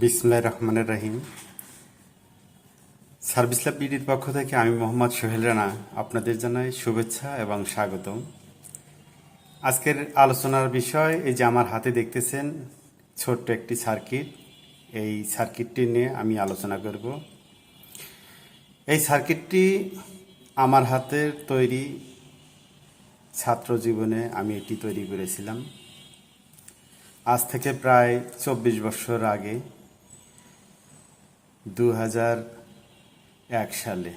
বিসমুল্লাহ রহমানের রাহিম। Service lab বিডির পক্ষ থেকে আমি মোহাম্মদ সোহেল রানা আপনাদের জানাই শুভেচ্ছা এবং স্বাগতম। আজকের আলোচনার বিষয় এই যে আমার হাতে দেখতেছেন ছোট্ট একটি সার্কিট। এই সার্কিটটি নিয়ে আমি আলোচনা করব। এই সার্কিটটি আমার হাতের তৈরি ছাত্র জীবনে আমি এটি তৈরি করেছিলাম। আজ থেকে প্রায় চব্বিশ বছর আগে দু এক সালে।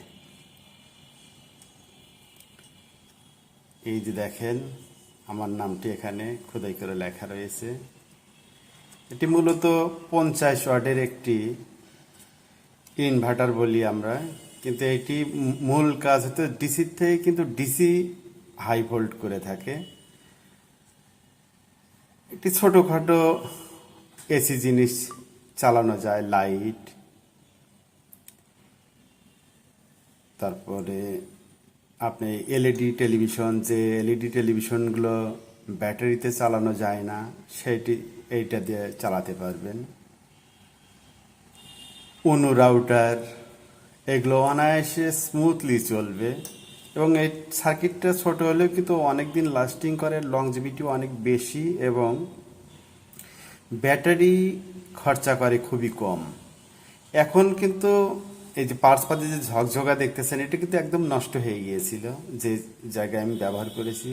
এই যে দেখেন, আমার নামটি এখানে খোদাই করে লেখা রয়েছে। এটি মূলত পঞ্চাশ ওয়াটের একটি ইনভার্টার বলি আমরা, কিন্তু এটি মূল কাজ হতে ডিসির থেকে কিন্তু ডিসি হাই ভোল্ট করে থাকে। একটি ছোটোখাটো এসি জিনিস চালানো যায়, লাইট তারপরে আপনি এলইডি টেলিভিশন, যে এলইডি টেলিভিশনগুলো ব্যাটারিতে চালানো যায় না সেইটি এইটা দিয়ে চালাতে পারবেন। অনু রাউটার, এগুলো অনায়াসে স্মুথলি চলবে। এবং এই সার্কিটটা ছোট হলেও কিন্তু অনেক দিন লাস্টিং করে লংজিভিটি অনেক বেশি এবং ব্যাটারি খরচা করে খুবই কম। এখন কিন্তু এই যে পার্স পাতে যে ঝকঝকা দেখতেছেন, এটা কিন্তু একদম নষ্ট হয়ে গিয়েছিল, যে জায়গায় আমি ব্যবহার করেছি।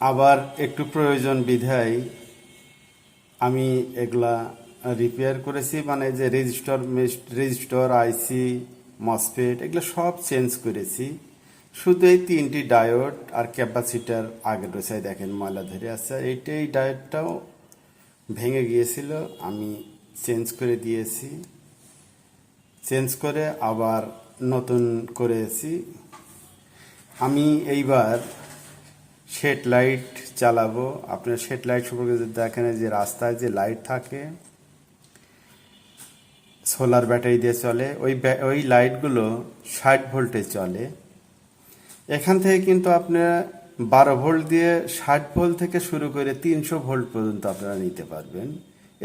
আবার একটু প্রয়োজন বিধায় আমি এগুলা রিপেয়ার করেছি মানে যে রেজিস্টর রেজিস্টর আইসি মসফেট এগুলো সব চেঞ্জ করেছি। শুধু এই তিনটি ডায়োড আর ক্যাপাসিটার আগের রয়েছে দেখেন, ময়লা ধরে আছে। এইটা এই ডায়োডটাও ভেঙে গিয়েছিল, আমি চেঞ্জ করে দিয়েছি। চেঞ্জ করে আবার নতুন করেছি। আমি এইবার শেড লাইট চালাবো। আপনার শেড লাইট সম্পর্কে যদি দেখেন যে রাস্তায় যে লাইট থাকে, সোলার ব্যাটারি দিয়ে চলে, ওই ওই লাইটগুলো ষাট ভোল্টে চলে। এখান থেকে কিন্তু আপনারা বারো ভোল্ট দিয়ে ষাট ভোল্ট থেকে শুরু করে তিনশো ভোল্ট পর্যন্ত আপনারা নিতে পারবেন।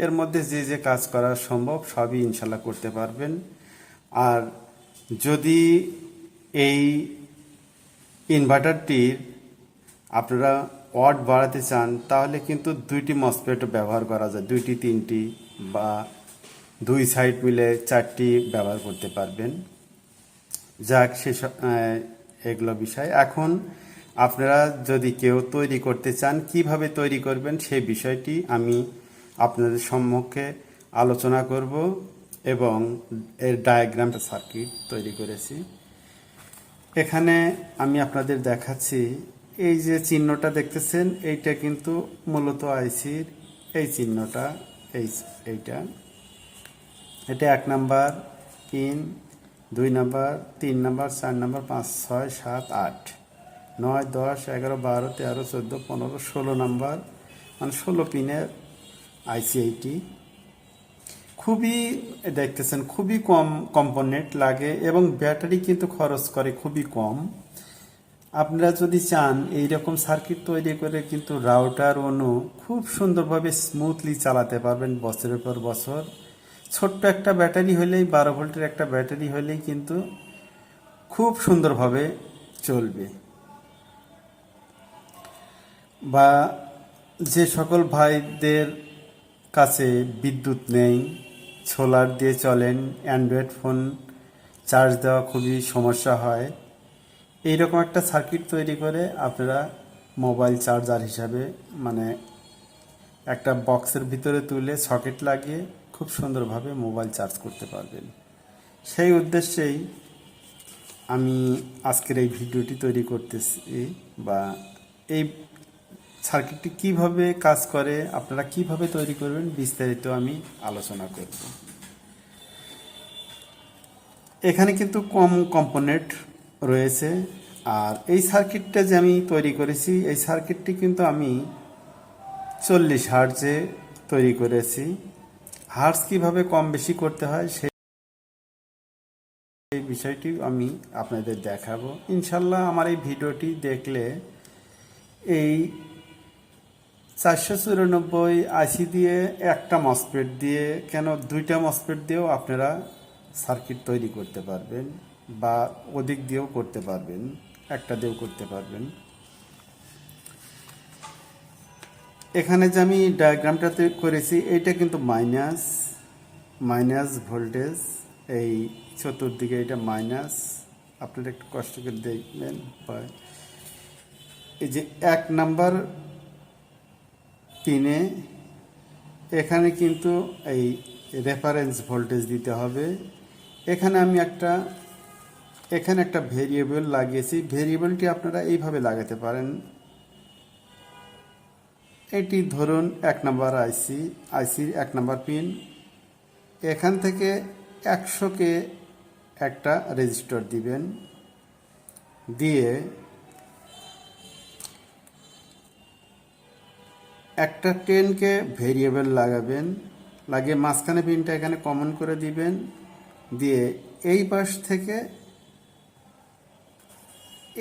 এর মধ্যে যে যে কাজ করা সম্ভব, সবই ইনশাল্লাহ করতে পারবেন। আর যদি এই ইনভার্টারটির আপনারা ওয়াট বাড়াতে চান, তাহলে কিন্তু দুইটি মসপেটও ব্যবহার করা যায়। দুইটি, তিনটি বা দুই সাইড মিলে চারটি ব্যবহার করতে পারবেন। যাক সেসব এগুলো বিষয়। এখন আপনারা যদি কেউ তৈরি করতে চান, কীভাবে তৈরি করবেন সেই বিষয়টি আমি আপনাদের সম্মুখে আলোচনা করব। এবং এর ডায়াগ্রামটা সার্কিট তৈরি করেছি। এখানে আমি আপনাদের দেখাচ্ছি, এই যে চিহ্নটা দেখতেছেন, এইটা কিন্তু মূলত আইসির এই চিহ্নটা, এই এইটা। এটা এক নাম্বার, তিন, দুই নাম্বার, তিন নাম্বার, চার নাম্বার, পাঁচ, ছয়, সাত, আট, নয়, দশ, এগারো, বারো, তেরো, চোদ্দ, পনেরো, ষোলো নাম্বার মানে ষোলো পিনের আইসিআইটি খুবই দেখতেছেন, খুবই কম কম্পোনেন্ট লাগে এবং ব্যাটারি কিন্তু খরচ করে খুবই কম। আপনারা যদি চান এই রকম সার্কিট তৈরি করে কিন্তু রাউটার অনু খুব সুন্দরভাবে স্মুথলি চালাতে পারবেন বছরের পর বছর। ছোট্ট একটা ব্যাটারি হলেই, বারো ভোল্টের একটা ব্যাটারি হলেই কিন্তু খুব সুন্দরভাবে চলবে। বা যে সকল ভাইদের কাছে বিদ্যুৎ নেই সোলার দিয়ে চলেন, অ্যান্ড্রয়েড ফোন, চার্জ দেওয়া খুবই সমস্যা হয়। এইরকম একটা সার্কিট তৈরি করে আপনারা মোবাইল চার্জার হিসাবে মানে একটা বক্সের ভিতরে তুলে সকেট লাগিয়ে খুব সুন্দরভাবে মোবাইল চার্জ করতে পারবেন। সেই উদ্দেশ্যেই আমি আজকের এই ভিডিওটি তৈরি করতেছি বা এই সার্কিটটি কীভাবে কাজ করে, আপনারা কীভাবে তৈরি করবেন, বিস্তারিত আমি আলোচনা করব। এখানে কিন্তু কম কম্পোনেন্ট রয়েছে, আর এই সার্কিটটা যে আমি তৈরি করেছি, এই সার্কিটটি কিন্তু আমি চল্লিশ হার্জে তৈরি করেছি। হার্জ কীভাবে কম বেশি করতে হয়, সেই এই বিষয়টি আমি আপনাদের দেখাবো। ইনশাল্লাহ আমার এই ভিডিওটি দেখলে এই চারশো চুরানব্বই আশি দিয়ে একটা মসপেট দিয়ে কেন দুইটা মসপেট দিয়েও আপনারা সার্কিট তৈরি করতে পারবেন বা অধিক দিয়েও করতে পারবেন, একটা দিয়েও করতে পারবেন। এখানে যে আমি ডায়াগ্রামটাতে করেছি এটা কিন্তু মাইনাস মাইনাস ভোল্টেজ এই চতুর্দিকে এটা মাইনাস আপনারা একটু কষ্ট করে দেখবেন এই যে এক নাম্বার পিনে এখানে কিন্তু এই রেফারেন্স ভোল্টেজ দিতে হবে। এখানে আমি একটা, এখানে একটা ভেরিয়েবল লাগিয়েছি। ভেরিয়েবলটি আপনারা এইভাবে লাগাতে পারেন। এটি ধরুন এক নাম্বার আইসি আইসির এক নাম্বার পিন এখান থেকে একশোকে একটা রেজিস্টার দিবেন। দিয়ে একটা টেনকে ভেরিয়েবল লাগাবেন, লাগিয়ে মাঝখানে পিনটা এখানে কমন করে দিবেন, দিয়ে এই পাশ থেকে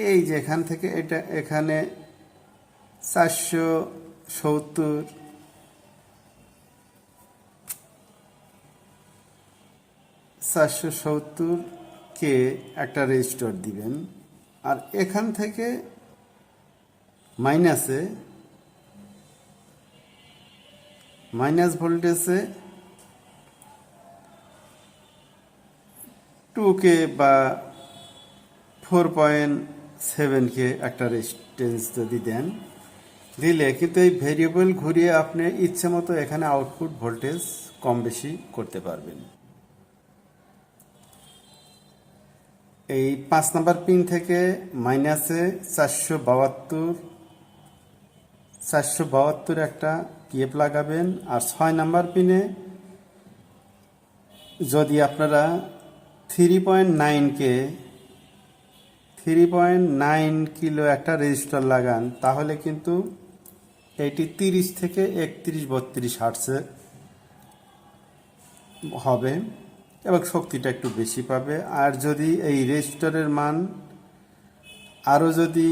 এই যে এখান থেকে এটা এখানে চারশো সত্তর চারশো সত্তর কে একটা রেজিস্টার দিবেন, আর এখান থেকে মাইনাসে মাইনাস ভোল্টেজে টু কে বা ফোর পয়েন্ট সেভেনকে একটা রেজিস্টেন্স যদি দেন, দিলে কিন্তু এই ভেরিয়েবল ঘুরিয়ে আপনি ইচ্ছে মতো এখানে আউটপুট ভোল্টেজ কম বেশি করতে পারবেন। এই পাঁচ নাম্বার পিন থেকে মাইনাসে চারশো বাহাত্তর চারশো বাহাত্তর একটা পিএফ লাগাবেন আর ছয় নাম্বার পিনে যদি আপনারা থ্রি পয়েন্ট নাইনকে থ্রি পয়েন্ট নাইন কিলো একটা রেজিস্টার লাগান, তাহলে কিন্তু এটি তিরিশ থেকে একত্রিশ বত্রিশ হার্টসে হবে এবং শক্তিটা একটু বেশি পাবে। আর যদি এই রেজিস্টারের মান আরও যদি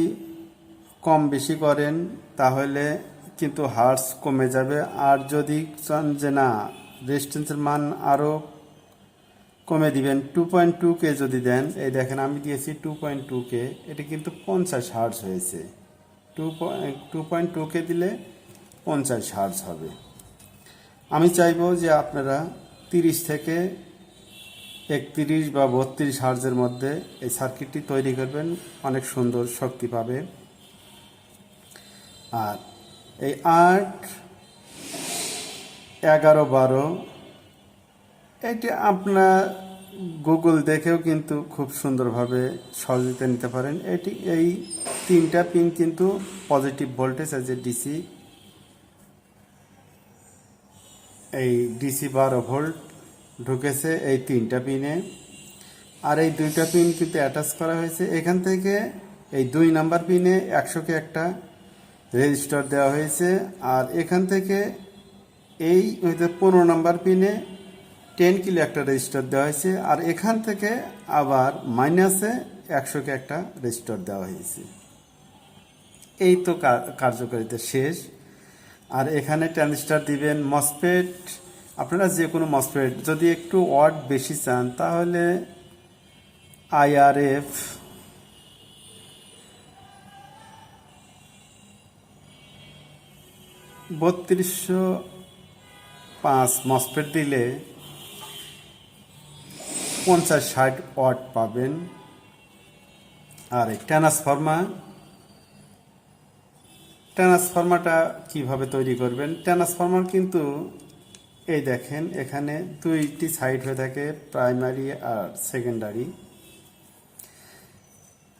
কম বেশি করেন, তাহলে কিন্তু হার্স কমে যাবে। আর যদি চান যে না রেজিস্ট্যান্সের মান আরও কমে দিবেন টু পয়েন্ট টু কে যদি দেন, এই দেখেন আমি দিয়েছি টু পয়েন্ট টু কে এটি কিন্তু পঞ্চাশ হার্স হয়েছে। Two point two point two কে দিলে পঞ্চাশ হার্স হবে। আমি চাইব যে আপনারা তিরিশ থেকে একত্রিশ বা বত্রিশ হার্জের মধ্যে এই সার্কিটটি তৈরি করবেন, অনেক সুন্দর শক্তি পাবে। আর এই আট, এগারো, বারো, এটি আপনার গুগল দেখেও কিন্তু খুব সুন্দরভাবে সহযোগিতা নিতে পারেন। এটি এই তিনটা পিন কিন্তু পজিটিভ ভোল্টেজ আছে ডিসি এই ডিসি বারো ভোল্ট ঢুকেছে এই তিনটা পিনে আর এই দুইটা পিন কিন্তু অ্যাটাচ করা হয়েছে। এখান থেকে এই দুই নাম্বার পিনে একশোকে একটা রেজিস্টার দেওয়া হয়েছে। আর এখান থেকে এই পনেরো নাম্বার পিনে টেন কিলো একটা রেজিস্টার দেওয়া হয়েছে। আর এখান থেকে আবার মাইনাসে একশোকে একটা রেজিস্টার দেওয়া হয়েছে। এই তো কার্যকারিতা শেষ। আর এখানে ট্রানজিস্টার দিবেন মসপেট আপনারা যে কোনো মসপেট যদি একটু ওয়াট বেশি চান, তাহলে আইআরএফ বত্রিশশো পাঁচ মসপেট দিলে পঞ্চাশ ষাট ওয়াট পাবেন। আর এই ট্রান্সফর্মার, ট্রান্সফর্মারটা কীভাবে তৈরি করবেন? ট্রান্সফর্মার কিন্তু এই দেখেন, এখানে দুইটি সাইড হয়ে থাকে, প্রাইমারি আর সেকেন্ডারি।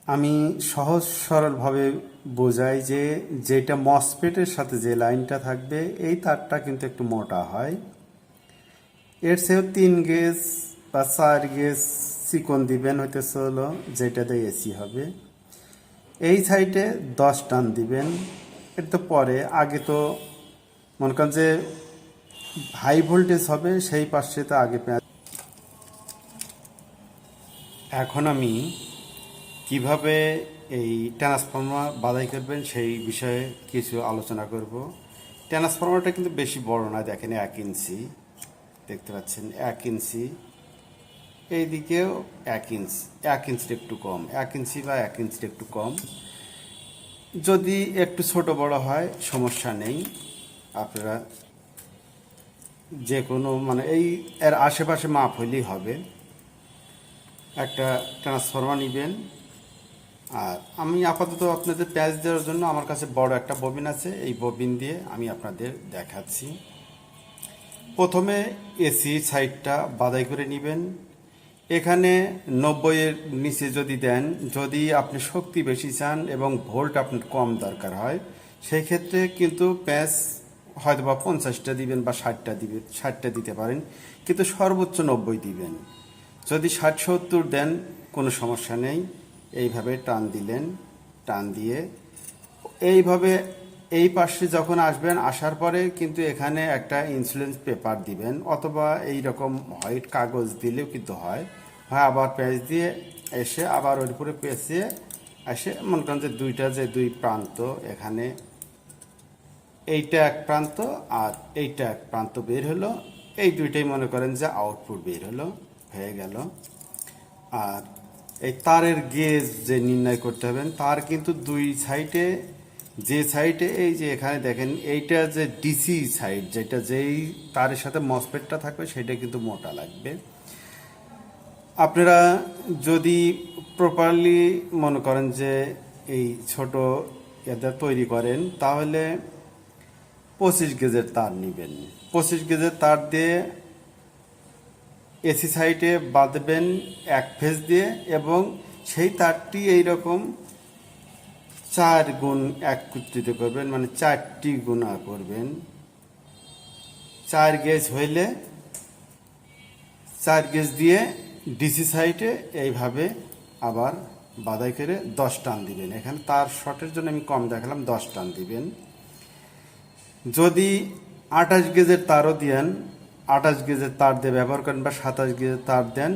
আমি সহজ সরলভাবে বোঝাই যে যেটা মসপেটের সাথে যে লাইনটা থাকবে, এই তারটা কিন্তু একটু মোটা হয়। এর চেয়েও তিন গেজ বা চার গেজ চিকন দিবেন হইতেছে হলো যেটাতে এসি হবে। এই সাইডে দশ টান দিবেন। এর তো পরে, আগে তো মনে করেন যে হাই ভোল্টেজ হবে, সেই পাশে তো আগে এখন আমি কীভাবে এই ট্রান্সফর্মার বাধাই করবেন সেই বিষয়ে কিছু আলোচনা করব। ট্রান্সফর্মারটা কিন্তু বেশি বড় না, দেখেন এক ইঞ্চি, দেখতে পাচ্ছেন, এক ইঞ্চি। এইদিকেও এক ইঞ্চ, এক ইঞ্চির একটু কম, এক ইঞ্চি বা এক ইঞ্চির একটু কম। যদি একটু ছোট বড় হয়, সমস্যা নেই। আপনারা যে কোনো মানে এই এর আশেপাশে মাপ হইলেই হবে। একটা ট্রান্সফর্মার নেবেন। আর আমি আপাতত আপনাদের প্যাচ দেওয়ার জন্য আমার কাছে বড় একটা ববিন আছে। এই ববিন দিয়ে আমি আপনাদের দেখাচ্ছি। প্রথমে এসি সাইডটা বাদাই করে নেবেন। এখানে নব্বইয়ের নিচে যদি দেন, যদি আপনি শক্তি বেশি চান এবং ভোল্ট আপনার কম দরকার হয় সেই ক্ষেত্রে কিন্তু প্যাচ হয়তো বা পঞ্চাশটা দিবেন বা ষাটটা দিবেন ষাটটা দিতে পারেন, কিন্তু সর্বোচ্চ নব্বই দিবেন। যদি ষাট সত্তর দেন, কোনো সমস্যা নেই। এইভাবে টান দিলেন, টান দিয়ে। এইভাবে এই পাশে যখন আসবেন, আসার পরে কিন্তু এখানে একটা ইন্স্যুরেন্স পেপার দিবেন, অথবা এই রকম হোয়াইট কাগজ দিলেও কিন্তু হয়। হয় আবার পেজ দিয়ে এসে আবার ওর উপরে পেঁচিয়ে এসে মনে করেন যে দুইটা যে দুই প্রান্ত, এখানে এইটা এক প্রান্ত আর এইটা এক প্রান্ত বের হলো। এই দুইটাই মনে করেন যে আউটপুট বের হলো, হয়ে গেল। আর এই তারের গেজ যে নির্ণয় করতে হবেন তার কিন্তু দুই সাইডে, যে সাইডে, এই যে এখানে দেখেন, এইটা যে ডিসি সাইড, যেটা যেই তারের সাথে মসপেটটা থাকবে, সেটা কিন্তু মোটা লাগবে। আপনারা যদি প্রপারলি মনে করেন যে এই ছোট এটা তৈরি করেন, তাহলে পঁচিশ গেজের তার নেবেন। পঁচিশ গেজের তার দিয়ে এসি সাইডে বাঁধবেন এক ফেজ দিয়ে এবং সেই তারটি এইরকম চার গুণ একত্রিত করবেন মানে চারটি গুণা করবেন। চার গেজ হইলে চার গেজ দিয়ে ডিসি সাইডে এইভাবে আবার বাদাই করে দশ টান দিবেন। এখানে তার শর্টের জন্য আমি কম দেখালাম, দশ টান দিবেন। যদি আঠাশ গেজের তারও দেন আঠাশ গেজের তার দিয়ে ব্যবহার করেন বা সাতাশ গেজের তার দেন।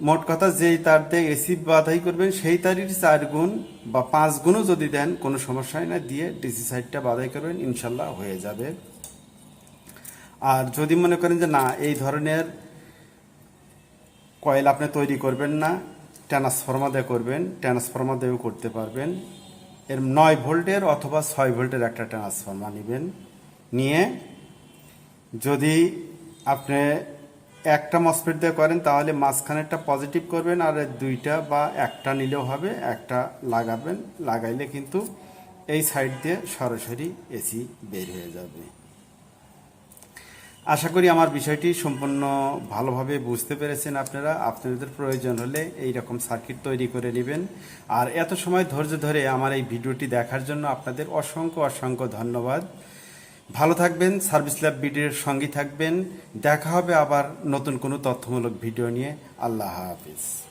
মোট কথা যেই তার দিয়ে এসি বাধাই করবেন, সেই তারই চার গুণ বা পাঁচ গুণও যদি দেন, কোনো সমস্যা হয় না, দিয়ে ডিসি সাইডটা বাধাই করবেন, ইনশাল্লাহ হয়ে যাবে। আর যদি মনে করেন যে না, এই ধরনের কয়েল আপনি তৈরি করবেন না ট্রান্সফর্মার দিয়ে করবেন ট্রান্সফর্মার দিয়েও করতে পারবেন। এর নয় ভোল্টের অথবা ছয় ভোল্টের একটা ট্রান্সফর্মার নেবেন। নিয়ে যদি আপনি একটা মসফেট দিয়ে করেন, তাহলে মাঝখানেরটা পজিটিভ করবেন আর দুইটা বা একটা নিলেও হবে, একটা লাগাবেন, লাগাইলে কিন্তু এই সাইড দিয়ে সরাসরি এসি বের হয়ে যাবে। আশা করি আমার বিষয়টি সম্পূর্ণ ভালোভাবে বুঝতে পেরেছেন আপনারা। আপনাদের প্রয়োজন হলে এই রকম সার্কিট তৈরি করে নেবেন। আর এত সময় ধৈর্য ধরে আমার এই ভিডিওটি দেখার জন্য আপনাদের অসংখ্য অসংখ্য ধন্যবাদ। ভালো থাকবেন, সার্ভিস ল্যাব ভিডিওর সঙ্গী থাকবেন। দেখা হবে আবার নতুন কোনো তথ্যমূলক ভিডিও নিয়ে। আল্লাহ হাফিজ।